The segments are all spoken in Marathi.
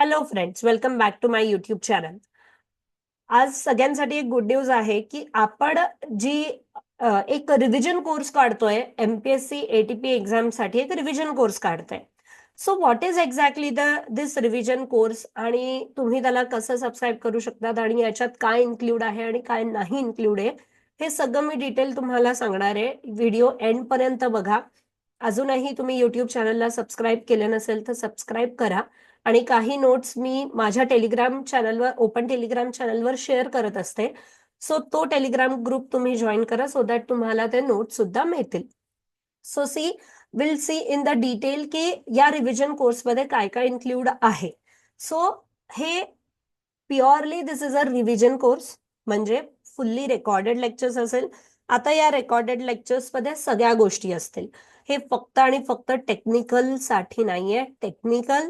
Hello friends welcome back to my YouTube channel आज सगळ्यांसाठी एक गुड न्यूज आहे की आपण जी एक रिव्हिजन कोर्स काढतोय एमपीएससी एटीपी एक्झामसाठी एक रिव्हिजन कोर्स काढतोय. So what is exactly the this revision course आणि तुम्ही त्याला कसं सबस्क्राईब करू शकतात आणि याच्यात काय इन्क्लूड आहे आणि काय नाही इन्क्लूड आहे हे सगळं मी डिटेल तुम्हाला सांगणार आहे. व्हिडिओ एंड पर्यंत बघा. अजूनही तुम्ही युट्यूब चॅनलला सबस्क्राईब केलं नसेल तर सबस्क्राईब करा. आणि काही नोट्स मी माझ्या टेलिग्राम चॅनलवर ओपन टेलिग्राम चॅनलवर शेअर करत असते. सो तो टेलिग्राम ग्रुप तुम्ही जॉईन करा सो दॅट तुम्हाला ते नोट सुद्धा मिळतील. So see will see in the detail की या रिव्हिजन कोर्समध्ये काय काय इन्क्लूड आहे. सो हे purely this is a revision course म्हणजे फुल्ली रेकॉर्डेड लेक्चर्स असेल. आता या रेकॉर्डेड लेक्चर्समध्ये सगळ्या गोष्टी असतील. हे फक्त आणि फक्त टेक्निकलसाठी नाहीये. Technical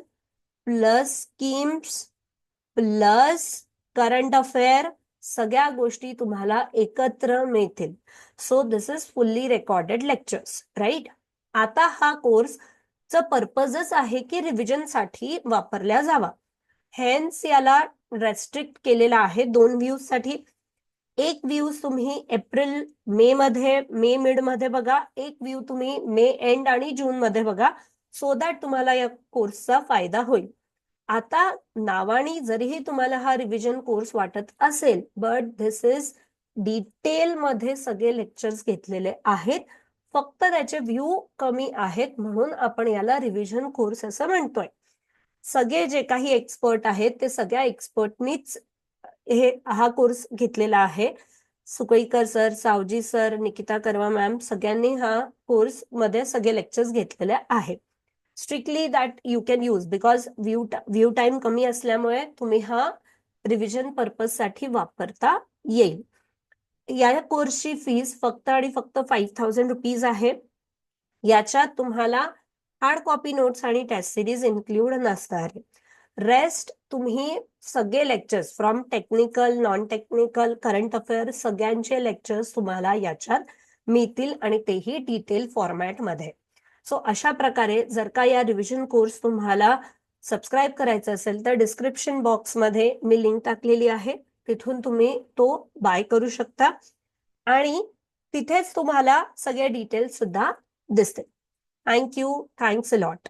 plus schemes plus current affair सगळ्या गोष्टी तुम्हाला एकत्र मिळतील. So this is fully recorded lectures right आता हा कोर्स च पर्पजच आहे की रिव्हिजनसाठी वापरला जावा. हेन्स याला रेस्ट्रिक्ट केलेला आहे दोन व्ह्यूजसाठी. एक व्ह्यूज तुम्ही एप्रिल मे मध्ये मे मिडमध्ये बघा. एक व्ह्यू तुम्ही मे एंड आणि जून मध्ये बघा. सो दॅट तुम्हाला या कोर्सचा फायदा होईल. आता नावानी जरीही तुम्हाला हा रिव्हिजन कोर्स वाटत असेल बट दिस इज डिटेल मध्ये सगळे लेक्चर्स घेतलेले आहेत. फक्त त्याचे व्ह्यू कमी आहेत म्हणून आपण याला रिव्हिजन कोर्स असं म्हणतोय. सगळे जे काही एक्सपर्ट आहेत ते सगळ्या एक्सपर्टनीच हे हा कोर्स घेतलेला आहे. Sukaikar sir Savji sir Nikita Karwa ma'am सगळ्यांनी हा कोर्समध्ये सगळे लेक्चर्स घेतलेले आहेत. Strictly that you can use because view view time कमी असल्यामुळे तुम्ही हा रिव्हिजन पर्पजसाठी वापरता येईल. या कोर्सची फीस फक्त आणि फक्त फाईव्ह थाउजंड रुपीज आहे. याच्यात तुम्हाला हार्ड कॉपी नोट्स आणि टेस्ट सिरीज इन्क्लूड नसणार. आहे रेस्ट तुम्ही सगळे lectures from technical non technical current affair सगळ्यांचे लेक्चर्स तुम्हाला याच्यात मिळतील आणि तेही डिटेल फॉर्मॅटमध्ये सो अशा प्रकारे जर का या रिव्हिजन कोर्स तुम्हाला सबस्क्राईब करायचा असेल तर डिस्क्रिप्शन बॉक्समध्ये मी लिंक टाकलेली आहे. तिथून तुम्ही तो बाय करू शकता. आणि तिथेच तुम्हाला सगळे डिटेल्स सुद्धा दिसतील. Thank you thanks a lot